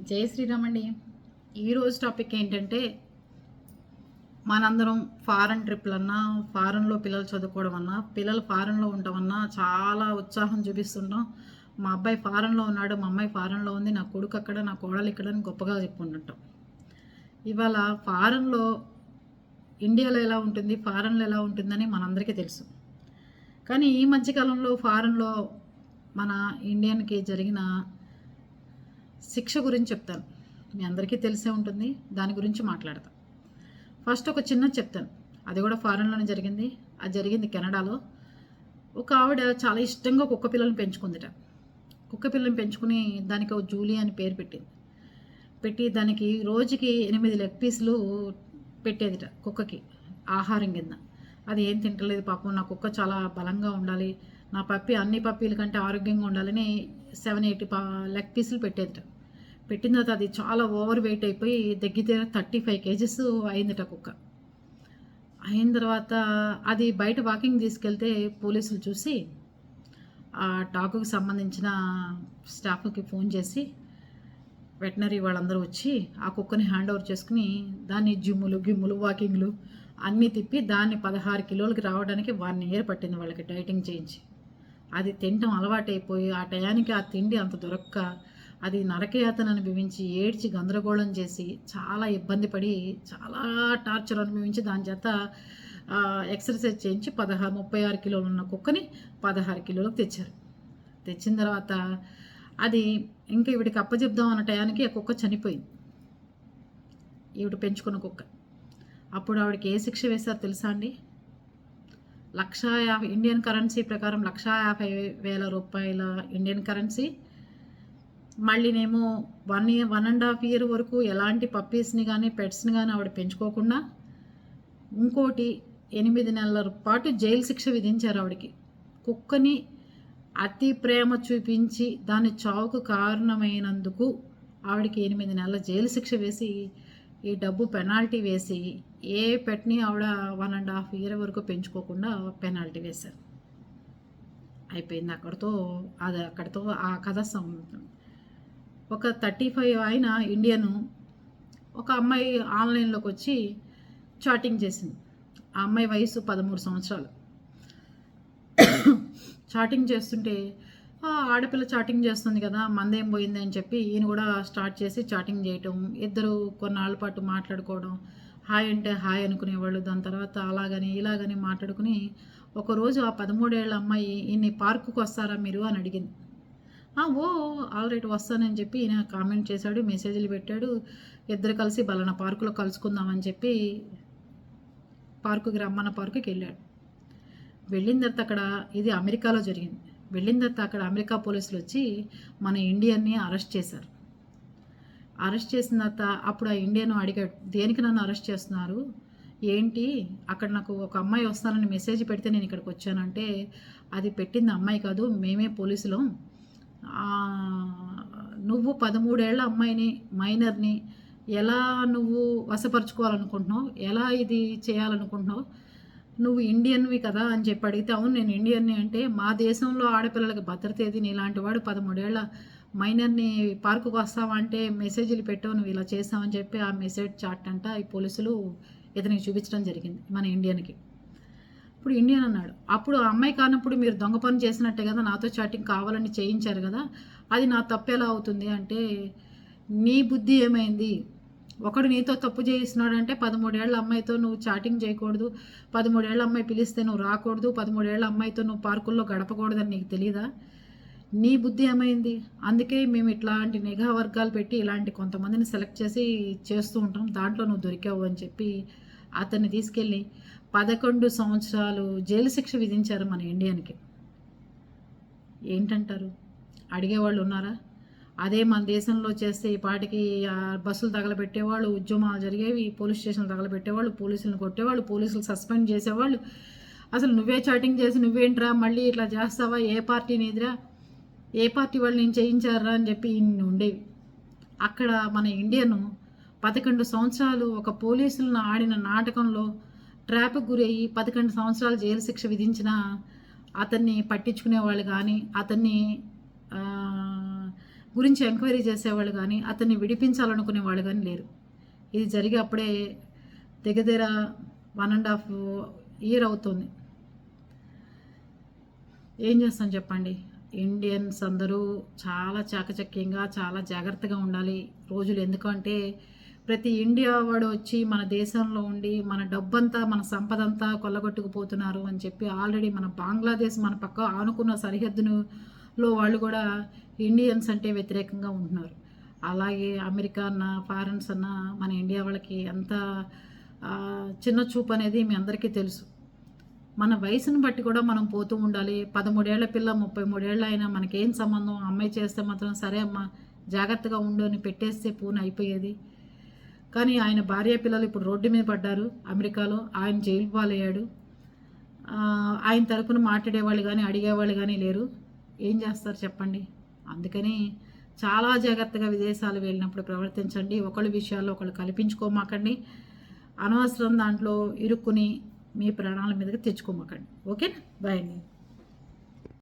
జై శ్రీరామ్ అండి ఈరోజు టాపిక్ ఏంటంటే మనందరం ఫారెన్ ట్రిప్లన్నా ఫారెన్లో పిల్లలు చదువుకోవడం అన్నా పిల్లలు ఫారెన్లో ఉండటమన్నా చాలా ఉత్సాహం చూపిస్తుంటాం. మా అబ్బాయి ఫారెన్లో ఉన్నాడు మా అమ్మాయి ఫారెన్లో ఉంది నా కొడుకు అక్కడ నా కోడలు ఇక్కడ అని గొప్పగా చెప్పుకుంటుంటాం. ఇవాళ ఫారెన్లో ఇండియాలో ఎలా ఉంటుంది ఫారెన్లో ఎలా ఉంటుందని మనందరికీ తెలుసు. కానీ ఈ మధ్యకాలంలో ఫారెన్లో మన ఇండియన్కి జరిగిన శిక్ష గురించి చెప్తాను. మీ అందరికీ తెలిసే ఉంటుంది. దాని గురించి మాట్లాడతాను ఫస్ట్ ఒక చిన్న చెప్తాను. అది కూడా ఫారెన్లోనే జరిగింది. అది జరిగింది కెనడాలో. ఒక ఆవిడ చాలా ఇష్టంగా కుక్క పిల్లల్ని పెంచుకుందిట. కుక్క పిల్లల్ని పెంచుకుని దానికి ఒక జూలీ అని పేరు పెట్టింది. పెట్టి దానికి రోజుకి ఎనిమిది లెగ్ పీసులు పెట్టేదిట కుక్కకి ఆహారం కింద. అది ఏం తింటలేదు పాపం. నా కుక్క చాలా బలంగా ఉండాలి. నా పప్పి అన్ని పప్పీల కంటే ఆరోగ్యంగా ఉండాలని సెవెన్ ఎయిటీ పా లెగ్ పీసులు పెట్టేదిట. పెట్టిన తర్వాత అది చాలా ఓవర్ వెయిట్ అయిపోయి దగ్గర థర్టీ ఫైవ్ కేజెస్ అయిందిట కుక్క. అయిన తర్వాత అది బయట వాకింగ్ తీసుకెళ్తే పోలీసులు చూసి ఆ డాగుకి సంబంధించిన స్టాఫ్కి ఫోన్ చేసి వెటనరీ వాళ్ళందరూ వచ్చి ఆ కుక్కని హ్యాండ్ ఓవర్ చేసుకుని దాన్ని జిమ్ములు గిమ్ములు వాకింగ్లు అన్నీ తిప్పి దాన్ని పదహారు కిలోలకి రావడానికి వన్ ఇయర్ పట్టింది వాళ్ళకి డైటింగ్ చేయించి. అది తినటం అలవాటైపోయి ఆ టయానికి ఆ తిండి అంత దొరక్క అది నరకయాతను అనుభవించి ఏడ్చి గందరగోళం చేసి చాలా ఇబ్బంది పడి చాలా టార్చర్ అనుభవించి దాని చేత ఎక్సర్సైజ్ చేయించి పదహారు ముప్పై ఆరు కిలోలు ఉన్న కుక్కని పదహారు కిలోలకు తెచ్చారు. తెచ్చిన తర్వాత అది ఇంకా ఈవిడికి అప్పచెప్దాం అన్న టయానికి ఆ కుక్క చనిపోయింది. ఈవిడ పెంచుకున్న కుక్క. అప్పుడు ఆవిడకి ఏ శిక్ష వేశారు తెలుసా అండి? లక్షా యాభై ఇండియన్ కరెన్సీ ప్రకారం లక్షా యాభై వేల రూపాయల Indian currency మళ్ళీనేమో one year one and half year వరకు ఎలాంటి పప్పీస్ని కానీ పెట్స్ని కానీ ఆవిడ పెంచుకోకుండా ఇంకోటి ఎనిమిది నెలల పాటు జైలు శిక్ష విధించారు ఆవిడకి. కుక్కని అతి ప్రేమ చూపించి దాని చావుకు కారణమైనందుకు ఆవిడకి ఎనిమిది నెలల జైలు శిక్ష వేసి ఈ డబ్బు పెనాల్టీ వేసి ఏ పెట్ని ఆవిడ వన్ అండ్ హాఫ్ ఇయర్ వరకు పెంచుకోకుండా పెనాల్టీ వేశారు. అయిపోయింది అక్కడితో అది అక్కడితో ఆ కథ సం ఒక థర్టీ ఫైవ్ ఆయన ఇండియను ఒక అమ్మాయి ఆన్లైన్లోకి వచ్చి చాటింగ్ చేసింది. ఆ అమ్మాయి వయసు పదమూడు సంవత్సరాలు. చాటింగ్ చేస్తుంటే ఆడపిల్ల చాటింగ్ చేస్తుంది కదా మందేం పోయింది అని చెప్పి ఈయన కూడా స్టార్ట్ చేసి చాటింగ్ చేయటం ఇద్దరు కొన్నాళ్ళ పాటు మాట్లాడుకోవడం హాయ్ అంటే హాయ్ అనుకునేవాళ్ళు. దాని తర్వాత అలాగని ఇలాగని మాట్లాడుకుని ఒకరోజు ఆ పదమూడేళ్ళ అమ్మాయి ఈయన్ని పార్కుకు వస్తారా మీరు? అని అడిగింది. ఓ ఆల్రెడీ వస్తానని చెప్పి ఈయన కామెంట్ చేశాడు మెసేజ్లు పెట్టాడు. ఇద్దరు కలిసి బలన పార్కులో కలుసుకుందామని చెప్పి పార్కుకి రమ్మన్న పార్కుకి వెళ్ళాడు. వెళ్ళిన తర్వాత అక్కడ ఇది అమెరికాలో జరిగింది. వెళ్ళిన తర్వాత అక్కడ అమెరికా పోలీసులు వచ్చి మన ఇండియన్ని అరెస్ట్ చేశారు. అరెస్ట్ చేసిన తర్వాత అప్పుడు ఆ ఇండియన్ అడిగాడు దేనికి నన్ను అరెస్ట్ చేస్తున్నారు? ఏంటి? అక్కడ నాకు ఒక అమ్మాయి వస్తానని మెసేజ్ పెడితే నేను ఇక్కడికి వచ్చానంటే అది పెట్టింది అమ్మాయి కాదు మేమే పోలీసులం. నువ్వు పదమూడేళ్ళ అమ్మాయిని మైనర్ని ఎలా నువ్వు వశపరుచుకోవాలనుకుంటున్నావు? ఎలా ఇది చేయాలనుకుంటున్నావు? నువ్వు ఇండియన్వి కదా అని చెప్పి అడిగితే అవును నేను ఇండియన్ని అంటే మా దేశంలో ఆడపిల్లలకి భద్రత ఏది నీలాంటి వాడు పదమూడేళ్ళ మైనర్ని పార్కుకు వస్తావా అంటే మెసేజ్లు పెట్టావు నువ్వు ఇలా చేస్తావని చెప్పి ఆ మెసేజ్ చాట్ అంట ఈ పోలీసులు ఇతనికి చూపించడం జరిగింది మన ఇండియన్కి. ఇప్పుడు ఇండియన్ అన్నాడు. అప్పుడు ఆ అమ్మాయి కానప్పుడు మీరు దొంగ పని చేసినట్టే కదా నాతో చాటింగ్ కావాలని చేయించారు కదా అది నా తప్పు ఎలా అవుతుంది అంటే నీ బుద్ధి ఏమైంది? ఒకడు నీతో తప్పు చేయిస్తున్నాడంటే పదమూడేళ్ళ అమ్మాయితో నువ్వు చాటింగ్ చేయకూడదు పదమూడేళ్ళ అమ్మాయి పిలిస్తే నువ్వు రాకూడదు పదమూడేళ్ళ అమ్మాయితో నువ్వు పార్కుల్లో గడపకూడదని నీకు తెలియదా నీ బుద్ధి ఏమైంది? అందుకే మేము ఇట్లాంటి నిఘా వర్గాలు పెట్టి ఇలాంటి కొంతమందిని సెలెక్ట్ చేసి చేస్తూ ఉంటాం దాంట్లో నువ్వు దొరికావు అని చెప్పి అతన్ని తీసుకెళ్ళి పదకొండు సంవత్సరాలు జైలు శిక్ష విధించారు మన ఇండియన్కి. ఏంటంటారు? అడిగేవాళ్ళు ఉన్నారా? అదే మన దేశంలో చేస్తే ఈ పాటికి బస్సులు తగలబెట్టేవాళ్ళు ఉద్యమాలు జరిగేవి పోలీస్ స్టేషన్లు తగలబెట్టేవాళ్ళు పోలీసులను కొట్టేవాళ్ళు పోలీసులు సస్పెండ్ చేసేవాళ్ళు. అసలు నువ్వే చాటింగ్ చేసి నువ్వేంట్రా మళ్ళీ ఇట్లా చేస్తావా? ఏ పార్టీ నీదిరా ఏ పార్టీ వాళ్ళు నేను చేయించారా అని చెప్పి ఇన్ని ఉండేవి. అక్కడ మన ఇండియను పదకొండు సంవత్సరాలు ఒక పోలీసులను ఆడిన నాటకంలో ట్రాప్కి గురయ్యి పదకొండు సంవత్సరాలు జైలు శిక్ష విధించిన అతన్ని పట్టించుకునే వాళ్ళు కానీ అతన్ని గురించి ఎంక్వైరీ చేసేవాళ్ళు కానీ అతన్ని విడిపించాలనుకునే వాళ్ళు కానీ లేరు. ఇది జరిగి అప్పుడే దగ్గర వన్ అండ్ హాఫ్ ఇయర్ అవుతుంది. ఏం చేస్తాం చెప్పండి? ఇండియన్స్ అందరూ చాలా చాకచక్యంగా చాలా జాగ్రత్తగా ఉండాలి. రోజులు ఎందుకంటే ప్రతి ఇండియా వాడు వచ్చి మన దేశంలో ఉండి మన డబ్బంతా మన సంపదంతా కొల్లగొట్టుకుపోతున్నారు అని చెప్పి ఆల్రెడీ మన బంగ్లాదేశ్ మన పక్క ఆనుకున్న సరిహద్దును లో వాళ్ళు కూడా ఇండియన్స్ అంటే వ్యతిరేకంగా ఉంటున్నారు. అలాగే అమెరికా అన్న ఫారెన్స్ అన్న మన ఇండియా వాళ్ళకి ఎంత చిన్న చూపు అనేది మీ అందరికీ తెలుసు. మన వయసును బట్టి కూడా మనం పోతూ ఉండాలి. పదమూడేళ్ళ పిల్ల ముప్పై మూడేళ్ళు అయినా మనకేం సంబంధం? అమ్మాయి చేస్తే మాత్రం సరే అమ్మా జాగ్రత్తగా ఉండు అని పెట్టేస్తే పూన అయిపోయేది. కానీ ఆయన భార్య పిల్లలు ఇప్పుడు రోడ్డు మీద పడ్డారు అమెరికాలో. ఆయన జైలు పాలయ్యాడు. ఆయన తరపున మాట్లాడేవాళ్ళు కానీ అడిగేవాళ్ళు కానీ లేరు. ఏం చేస్తారు చెప్పండి? అందుకని చాలా జాగ్రత్తగా విదేశాలు వెళ్ళినప్పుడు ప్రవర్తించండి. ఒకళ్ళ విషయాల్లో ఒకళ్ళు కల్పించుకోమాకండి. అనవసరం దాంట్లో ఇరుక్కుని మీ ప్రాణాల మీదకి తెచ్చుకోమాకండి. ఓకేనా? బాయ్ అండి.